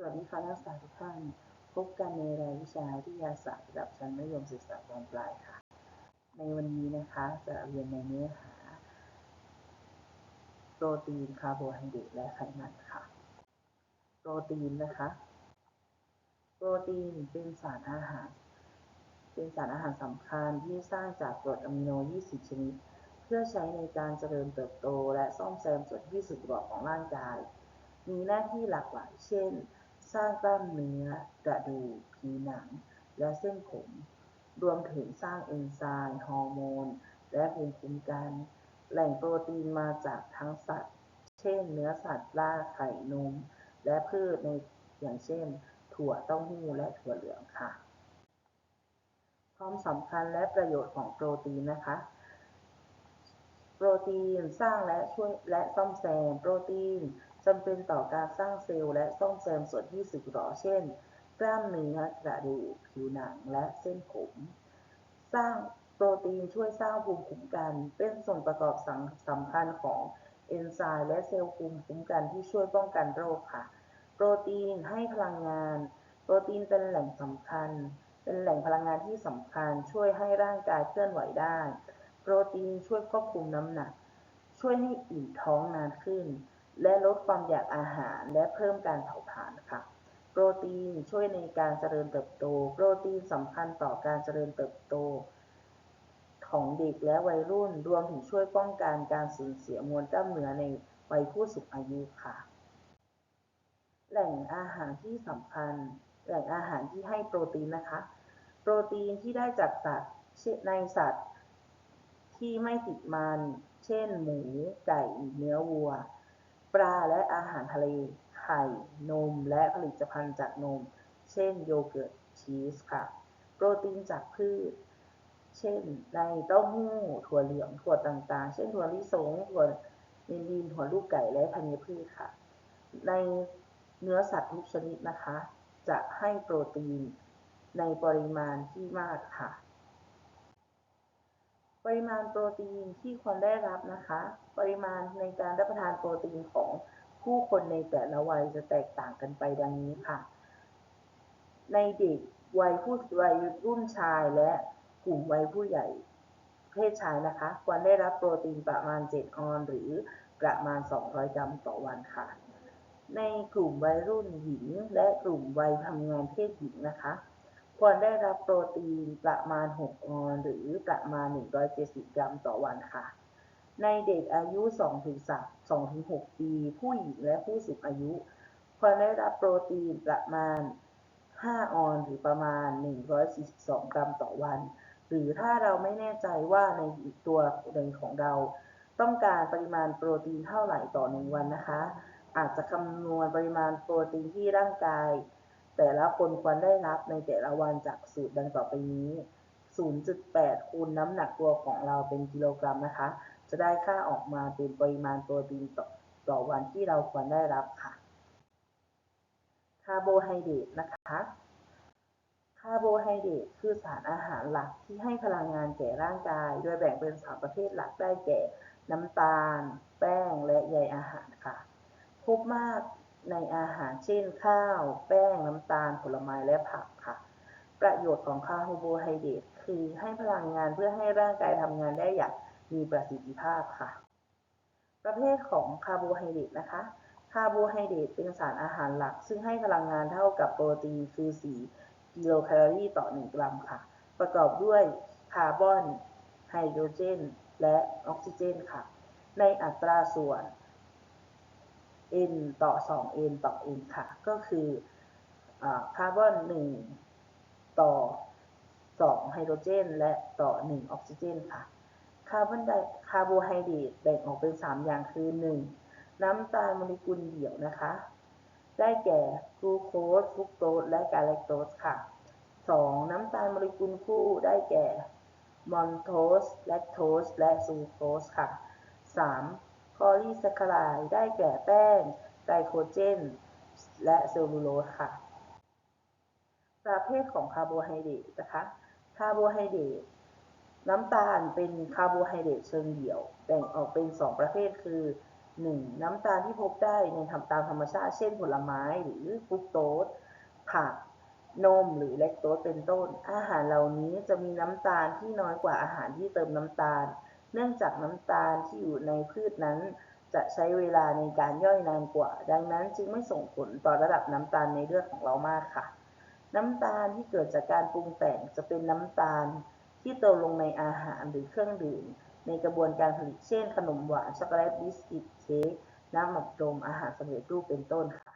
สวัสดีค่ะนักศึกษาทุกท่าน พบกันในรายวิชาวิทยาศาสตร์ระดับชั้นมัธยมศึกษาตอนปลายค่ะ ในวันนี้นะคะจะเรียนในเนื้อหา โปรตีนคาร์โบไฮเดรตและไขมันค่ะ โปรตีนนะคะ โปรตีนเป็นสารอาหาร เป็นสารอาหารสำคัญที่สร้างจากกรดอะมิโน 20 ชนิด เพื่อใช้ในการเจริญเติบโตและซ่อมแซมส่วนที่สึกหรอของร่างกายมีหน้าที่หลากหลาย เช่น สร้างกล้ามเนื้อ กระดูก ผิวหนัง และเส้นผม รวมถึงสร้างเอนไซม์ ฮอร์โมน และภูมิคุ้มกัน แหล่งโปรตีนมาจากทั้งสัตว์ เช่น เนื้อสัตว์ปลาไข่นม และพืชในอย่างเช่น ถั่วเต้าหู้และถั่วเหลืองค่ะ ความสำคัญและประโยชน์ของโปรตีนนะคะโปรตีนสร้างและช่วยและซ่อมแซมโปรตีน จำเป็นต่อการสร้างเซลล์และซ่อมแซมส่วนที่สึกหรอ เช่น กล้ามเนื้อกระดูกผิวหนังและเส้นผม สร้างโปรตีนช่วยสร้างภูมิคุ้มกัน เป็นส่วนประกอบสำคัญของเอนไซม์และเซลล์ภูมิคุ้มกันที่ช่วยป้องกันโรคค่ะ โปรตีนให้พลังงาน โปรตีนเป็นแหล่งสำคัญ เป็นแหล่งพลังงานที่สำคัญ ช่วยให้ร่างกายเคลื่อนไหวได้ โปรตีนช่วยควบคุมน้ำหนัก ช่วยให้อิ่มท้องนานขึ้น และลดความอยากอาหารและเพิ่มการเผาผลาญค่ะ โปรตีนช่วยในการเจริญเติบโต โปรตีนสำคัญต่อการเจริญเติบโต ของเด็กและวัยรุ่นรวมถึงช่วยป้องกันการสูญเสียมวลกล้ามเนื้อในวัยผู้สูงอายุค่ะ แหล่งอาหารที่สำคัญ แหล่งอาหารที่ให้โปรตีนนะคะ โปรตีนที่ได้จากสัตว์ในสัตว์ที่ไม่ติดมัน เช่น หมู ไก่ เนื้อวัว ปลาและอาหารทะเล ไข่ นม และผลิตภัณฑ์จากนม เช่นโยเกิร์ต ชีส ค่ะ โปรตีนจากพืช เช่น ในเต้าหู้ ถั่วเหลือง ถั่วต่างๆ เช่น ถั่วลิสง ถั่วเมนดินถั่วลูกไก่ และธัญพืชค่ะ ในเนื้อสัตว์ทุกชนิดนะคะ จะให้โปรตีนในปริมาณที่มากค่ะ ปริมาณโปรตีนที่ควรได้รับนะคะ ปริมาณในการรับประทานโปรตีนของผู้คนในแต่ละวัยจะแตกต่างกันไปดังนี้ค่ะ ในเด็กวัยผู้วัยรุ่นชายและกลุ่มวัยผู้ใหญ่เพศชายนะคะ ควรได้รับโปรตีนประมาณ 7 ออน หรือประมาณ 200 กรัมต่อวันค่ะ ในกลุ่มวัยรุ่นหญิงและกลุ่มวัยทำงานเพศหญิงนะคะ ควรได้รับโปรตีนประมาณ 6 ออนหรือประมาณ 170 กรัมต่อวันค่ะ ในเด็กอายุ 2-6 ปี ผู้หญิงและผู้สูงอายุ ควรได้รับโปรตีนประมาณ 5 ออนหรือประมาณ 142 กรัมต่อวัน หรือถ้าเราไม่แน่ใจว่าในตัวเองของเรา ต้องการปริมาณโปรตีนเท่าไหร่ต่อ1วันนะคะ อาจจะคำนวณปริมาณโปรตีนที่ร่างกาย แต่ละคนควรได้รับในแต่ละวันจากสูตรดังต่อไปนี้ 0.8 คูณน้ำหนักตัวของเราเป็นกิโลกรัมนะคะ จะได้ค่าออกมาเป็นปริมาณโปรตีนต่อต่อวันที่เราควรได้รับค่ะ คาร์โบไฮเดรตนะคะ คาร์โบไฮเดรตคือสารอาหารหลักที่ให้พลังงานแก่ร่างกาย โดยแบ่งเป็นสามประเภทหลักได้แก่ น้ำตาล แป้ง และใยอาหารค่ะ พบมาก ในอาหารเช่นข้าว แป้ง น้ำตาล ผลไม้ และผักค่ะ ประโยชน์ของคาร์โบไฮเดรตคือให้พลังงานเพื่อให้ร่างกายทำงานได้อย่างมีประสิทธิภาพค่ะ ประเภทของคาร์โบไฮเดรตนะคะ คาร์โบไฮเดรตเป็นสารอาหารหลัก ซึ่งให้พลังงานเท่ากับโปรตีนคือ 4 กิโลแคลอรี่ต่อ 1 กรัมค่ะ ประกอบด้วยคาร์บอน ไฮโดรเจน และออกซิเจนค่ะ ในอัตราส่วน n ต่อ 2n ต่อ n ค่ะ ก็คือคาร์บอน 1 ต่อ 2 ไฮโดรเจน และต่อ 1 ออกซิเจนค่ะ คาร์บอนไดคาร์โบไฮเดรตแบ่งออกเป็น 3 อย่างคือ 1. น้ำตาลโมเลกุลเดี่ยวนะคะ ได้แก่กลูโคสฟรุกโตสและกาแลคโตสค่ะ 2. น้ำตาลโมเลกุลคู่ได้แก่มอนโทสแลคโตสและซูโคสค่ะ 3. คอลีแคคาไรด์ได้แก่แป้งไกลโคเจน และเซลลูโลสค่ะ ประเภทของคาร์โบไฮเดรตนะคะ คาร์โบไฮเดรตน้ำตาลเป็นคาร์โบไฮเดรตเชิงเดี่ยว แบ่งออกเป็น 2 ประเภทคือ 1. น้ำตาลที่พบได้ในธรรมตามธรรมชาติ เช่นผลไม้หรือฟรุกโตสผักนมหรือแลคโตสเป็นต้น อาหารเหล่านี้จะมีน้ำตาลที่น้อยกว่าอาหารที่เติมน้ำตาล เนื่องจากน้ำตาลที่อยู่ในพืชนั้น จะใช้เวลาในการย่อยนานกว่า ดังนั้นจึงไม่ส่งผลต่อระดับน้ำตาลในเลือดของเรามากค่ะ น้ำตาลที่เกิดจากการปรุงแต่งจะเป็นน้ำตาลที่เติมลงในอาหารหรือเครื่องดื่ม ในกระบวนการผลิตเช่น ขนมหวานช็อกโกแลตบิสกิตเค้กน้ำอักดมอาหารสำเร็จรูปเป็นต้นค่ะ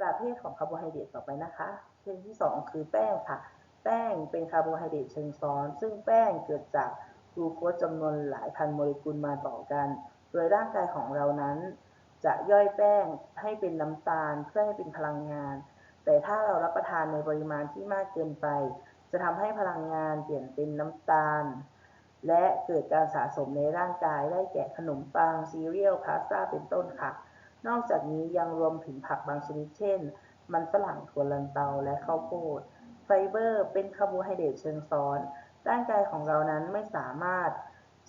ประเภทของคาร์โบไฮเดรตต่อไปนะคะเช่นที่ 2 คือแป้งค่ะ แป้งเป็นคาร์โบไฮเดรตเชิงซ้อน ซึ่งแป้งเกิดจาก กลูโคสจำนวนหลายพันโมเลกุลมาต่อกัน โดยร่างกายของเรานั้น จะย่อยแป้งให้เป็นน้ำตาลเพื่อให้เป็นพลังงาน แต่ถ้าเรารับประทานในปริมาณที่มากเกินไป จะทำให้พลังงานเปลี่ยนเป็นน้ำตาล และเกิดการสะสมในร่างกายได้แก่ขนมปังซีเรียลพาสต้าเป็นต้นค่ะ นอกจากนี้ยังรวมถึงผักบางชนิดเช่น มันฝรั่งถั่วลันเตาและข้าวโพดไฟเบอร์เป็นคาร์โบไฮเดรตเชิงซ้อน ร่างกายของเรานั้นไม่สามารถ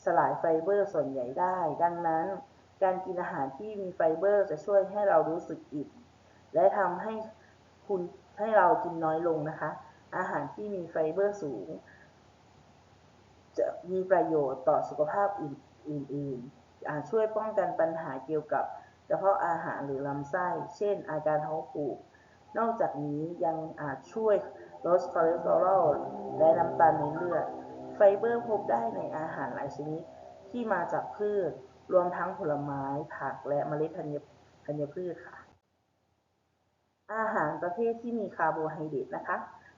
สลายไฟเบอร์ส่วนใหญ่ได้ ดังนั้น การกินอาหารที่มีไฟเบอร์จะช่วยให้เรารู้สึกอิ่มและทำให้คุณให้เรากินน้อยลงนะคะ อาหารที่มีไฟเบอร์สูง จะมีประโยชน์ต่อสุขภาพอื่นๆอาจช่วยป้องกันปัญหาเกี่ยวกับกระเพาะอาหารหรือลำไส้ เช่น อาการท้องผูก นอกจากนี้ยังอาจช่วย ลดคอเลสเตอรอลและน้ำตาลในเลือด ไฟเบอร์พบได้ในอาหารหลายชนิดที่มาจากพืช รวมทั้งผลไม้ ผักและเมล็ดธัญธัญพืชค่ะ อาหารประเภทที่มีคาร์โบไฮเดรตนะคะ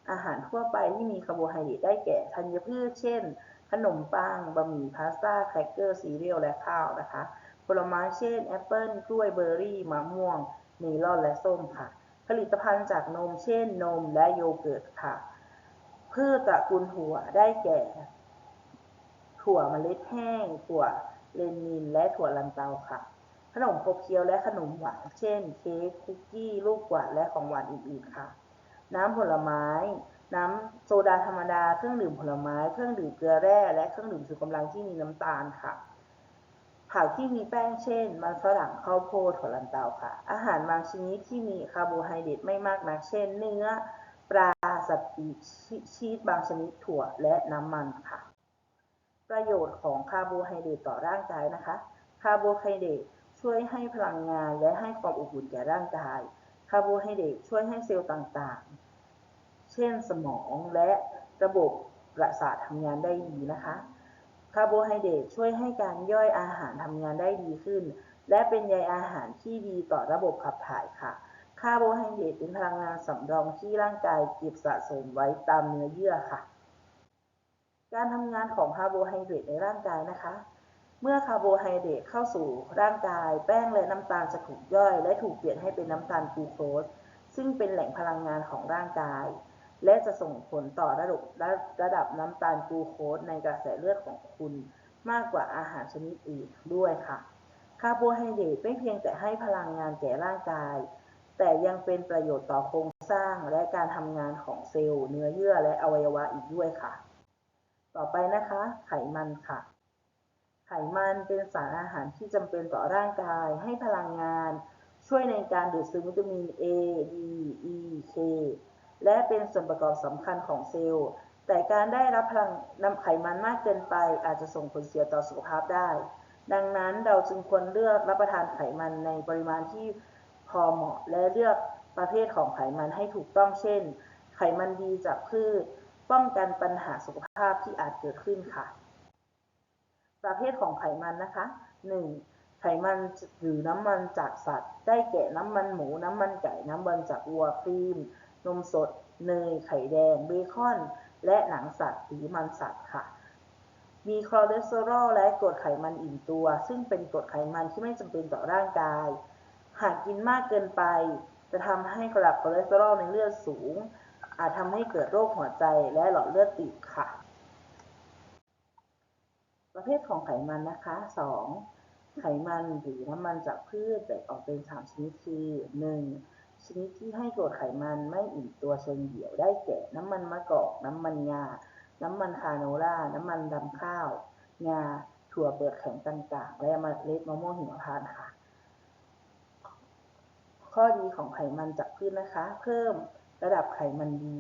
อาหารทั่วไปที่มีคาร์โบไฮเดรตได้แก่ธัญพืช เช่น ขนมปัง บะหมี่ พาสต้า แครกเกอร์ ซีเรียล และข้าวนะคะ ผลไม้เช่น แอปเปิลกล้วย เบอร์รี่ มะม่วง เมลอน และส้มค่ะ ผลิตภัณฑ์จากนม เช่นนมและโยเกิร์ตค่ะ พืชตระกูลถั่วได้แก่ ถั่วเมล็ดแห้ง ถั่วเลนิน และถั่วลันเตาค่ะ ขนมขบเคี้ยวและขนมหวาน เช่น เค้ก คุกกี้ ลูกกวาด และของหวานอื่นๆค่ะ น้ำผลไม้ น้ำโซดาธรรมดา เครื่องดื่มผลไม้ เครื่องดื่มเกลือแร่ และเครื่องดื่มชูกำลังที่มีน้ำตาลค่ะ ผักที่มีแป้งเช่น มันฝรั่งข้าวโพดถั่วลันเตาค่ะ อาหารบางชนิดที่มีคาร์โบไฮเดรตไม่มากนัก เช่น เนื้อ ปลา สัตว์ปีกชีสบางชนิดถั่วและน้ำมันค่ะ ประโยชน์ของคาร์โบไฮเดรตต่อร่างกายนะคะ คาร์โบไฮเดรตช่วยให้พลังงานและให้ความอบอุ่นแก่ร่างกาย คาร์โบไฮเดรตช่วยให้เซลล์ต่างๆ เช่นสมองและระบบประสาททำงานได้ดีนะคะาร์โบไฮเดรตช่วยให้การย่อยอาหารทำงานได้ดีขึ้น และเป็นใยอาหารที่ดีต่อระบบขับถ่ายค่ะ คาร์โบไฮเดรตเป็นพลังงานสำรองที่ร่างกายเก็บสะสมไว้ตามเนื้อเยื่อค่ะ การทำงานของคาร์โบไฮเดรตในร่างกายนะคะ เมื่อคาร์โบไฮเดรตเข้าสู่ร่างกาย แป้งและน้ำตาลจะถูกย่อย และถูกเปลี่ยนให้เป็นน้ำตาลกลูโคสซึ่งเป็นแหล่งพลังงานของร่างกาย และจะส่งผลต่อระดับระดับน้ำตาลกลูโคสในกระแสเลือดของคุณ มากกว่าอาหารชนิดอื่นด้วยค่ะคาร์โบไฮเดรตไม่เพียงแต่ให้พลังงานแก่ร่างกาย แต่ยังเป็นประโยชน์ต่อโครงสร้างและการทำงานของเซลล์ เนื้อเยื่อและอวัยวะอีกด้วยค่ะ ต่อไปนะคะ ไขมันค่ะ ไขมันเป็นสารอาหารที่จำเป็นต่อร่างกาย ให้พลังงาน ช่วยในการดูดซึมวิตามิน A D E K และเป็นส่วนประกอบสำคัญของเซลล์ แต่การได้รับพลังนำไขมันมากเกินไปอาจจะส่งผลเสียต่อสุขภาพได้ ดังนั้นเราจึงควรเลือกรับประทานไขมันในปริมาณที่พอเหมาะและเลือกประเภทของไขมันให้ถูกต้องเช่น ไขมันดีจากพืช ป้องกันปัญหาสุขภาพที่อาจเกิดขึ้นค่ะ ประเภทของไขมันนะคะ 1. ไขมันหรือน้ำมันจากสัตว์ ได้แก่น้ำมันหมู น้ำมันไก่ น้ำมันจากวัวครีม นมสด เนย ไข่แดง เบคอน และหนังสัตว์หรือมันสัตว์ค่ะ มีคอเลสเตอรอลและกรดไขมันอิ่มตัว ซึ่งเป็นกรดไขมันที่ไม่จำเป็นต่อร่างกาย หากกินมากเกินไป จะทำให้ระดับคอเลสเตอรอลในเลือดสูง อาจทำให้เกิดโรคหัวใจและหลอดเลือดตีบค่ะ ประเภทของไขมันนะคะ 2. ไขมันหรือน้ำมันจากพืชแบ่งออกเป็น 3 ชนิดคือ 1. ชนิดที่ให้กรดไขมันไม่อิ่มตัวเชิงเดี่ยวได้แก่ น้ำมันมะกอก น้ำมันงา น้ำมันคาโนล่า น้ำมันดำข้าว งา ถั่วเปลือกแข็งต่างๆ และเมล็ดมะม่วงหิมพานต์ค่ะ ข้อดีของไขมันจากพืชนะคะ เพิ่มระดับไขมันดี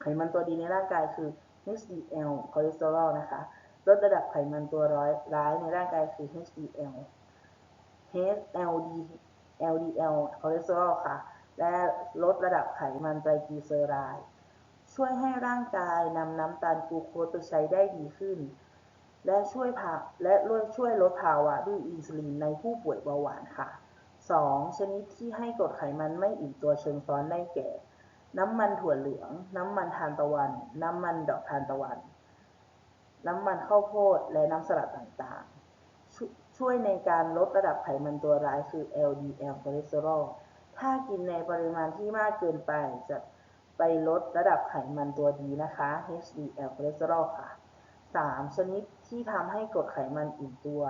ไขมันตัวดีในร่างกายคือ HDL คอเลสเตอรอลนะคะ ลดระดับไขมันตัวร้อยร้ายในร่างกายคือ HDL HLD LDL คอเลสเตอรอลค่ะ และลดระดับไขมันไตรกลีเซอไรด์ช่วยให้ร่างกายนำน้ำตาลกลูโคสไปใช้ได้ดีขึ้น และช่วยพาและช่วยลดภาวะดื้ออินซูลินในผู้ป่วยเบาหวานค่ะ 2. ชนิดที่ให้กรดไขมันไม่อิ่มตัวเชิงซ้อนได้แก่ น้ำมันถั่วเหลือง น้ำมันทานตะวัน น้ำมันดอกทานตะวัน น้ำมันข้าวโพดและน้ำสลัดต่างๆ ช่วยในการลดระดับไขมันตัวร้ายคือ LDL คอเลสเตอรอล ถ้ากินในปริมาณที่มากเกินไปจะไปลดระดับไขมันตัวดีนะคะ HDL คอเลสเตอรอลค่ะ 3. ชนิดที่ทำให้กรดไขมันอิ่มตัว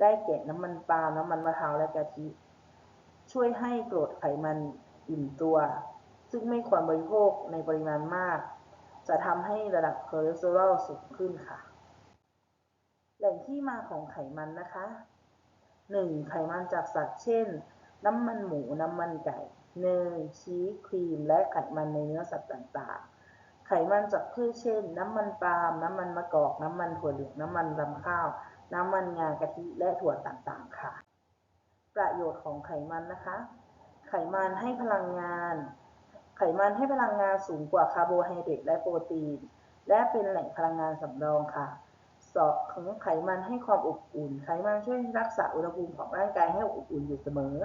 ได้แก่น้ำมันปาล์มน้ำมันมะพร้าวและกะทิ ช่วยให้กรดไขมันอิ่มตัว ซึ่งไม่ควรบริโภคในปริมาณมาก จะทำให้ระดับคอเลสเตอรอลสูงขึ้นค่ะ แหล่งที่มาของไขมันนะคะ 1. ไขมันจากสัตว์เช่น น้ำมันหมู น้ำมันไก่ เนย ชีส ครีม และไขมันในเนื้อสัตว์ต่างๆ ไขมันจากพืชเช่น น้ำมันปาล์ม น้ำมันมะกอก น้ำมันถั่วเหลือง น้ำมันรำข้าว น้ำมันงากะทิ และถั่วต่างๆ ค่ะ ประโยชน์ของไขมันนะคะ ไขมันให้พลังงาน ไขมันให้พลังงานสูงกว่าคาร์โบไฮเดรตและโปรตีน และเป็นแหล่งพลังงานสำรองค่ะ สองของไขมันให้ความอบอุ่น ไขมันช่วยรักษาอุณหภูมิของร่างกายให้อบอุ่นอยู่เสมอ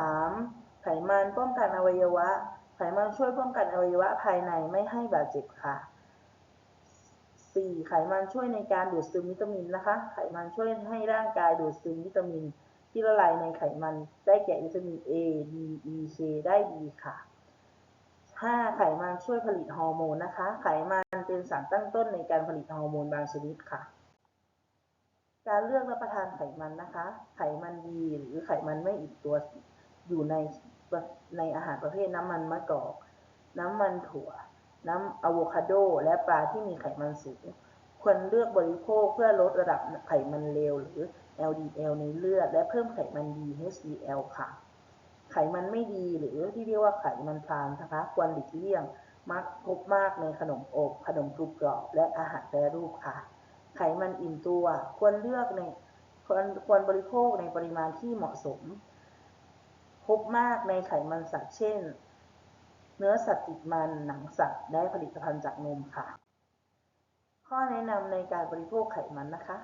3. ไขมันป้องกันอวัยวะ ไขมันช่วยป้องกันอวัยวะภายในไม่ให้บาดเจ็บค่ะ 4. ไขมันช่วยในการดูดซึมวิตามินนะคะ ไขมันช่วยให้ร่างกายดูดซึมวิตามิน ที่ละลายในไขมันได้แก่วิตามิน A D E K ได้ดีค่ะ 5. ไขมันช่วยผลิตฮอร์โมนนะคะ ไขมันเป็นสารตั้งต้นในการผลิตฮอร์โมนบางชนิดค่ะ การเลือกรับประทานไขมันนะคะ ไขมันดีหรือไขมันไม่อิ่มตัวอยู่ในในอาหารประเภทน้ำมันมะกอก น้ำมันถั่ว น้ำอะโวคาโด และปลาที่มีไขมันสูง ควรเลือกบริโภคเพื่อลดระดับไขมันเลวหรือ LDL ในเลือด และเพิ่มไขมันดี HDL ค่ะ ไขมันไม่ดีหรือที่เรียกว่าไขมันทรานนะคะ ควรหลีกเลี่ยงมักพบมากในขนมอบขนมกรุบกรอบและอาหารแปรรูปค่ะ ไขมันอิ่มตัว ควรเลือกในควรควรบริโภคในปริมาณที่เหมาะสม พบมากในไขมันสัตว์เช่น เนื้อสัตว์ติดมันหนังสัตว์และผลิตภัณฑ์จากนมค่ะ ข้อแนะนำในการบริโภคไขมันนะคะ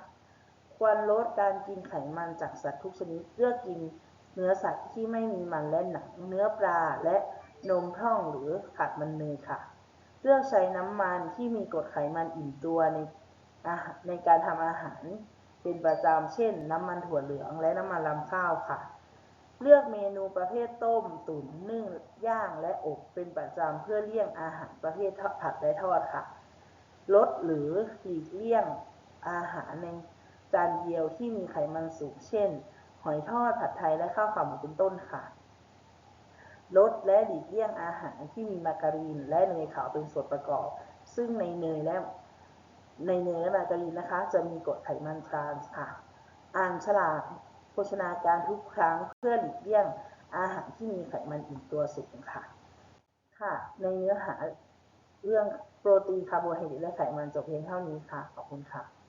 ควรลดการกินไขมันจากสัตว์ทุกชนิดเลือกกิน เนื้อสัตว์ที่ไม่มีมันและหนัง เนื้อปลาและนมพร่องหรือขาดมันเนยค่ะ เลือกใช้น้ำมันที่มีกรดไขมันอิ่มตัวในอาหารในการทำอาหารเป็นประจำเช่น น้ำมันถั่วเหลืองและน้ำมันรำข้าวค่ะ เลือกเมนูประเภทต้ม ตุ๋นนึ่ง ย่างและอบเป็นประจำเพื่อเลี่ยงอาหารประเภทผัดและทอดค่ะ ลดหรือหลีกเลี่ยงอาหารในจานเดียวที่มีไขมันสูง เช่น หอยทอดผัดไทยและข้าวขาหมูเป็นต้นค่ะ ลดและหลีกเลี่ยงอาหารที่มีมาการีนและเนยขาวเป็นส่วนประกอบ ซึ่งในเนยและในเนยและมาการีนนะคะ จะมีกรดไขมันทรานส์ค่ะ อ่านฉลากโภชนาการทุกครั้งเพื่อหลีกเลี่ยงอาหารที่มีไขมันอิ่มตัวสูงค่ะ ค่ะ ในเนื้อหาเรื่องโปรตีนคาร์โบไฮเดรตและไขมันจบเพียงเท่านี้ค่ะ ขอบคุณค่ะ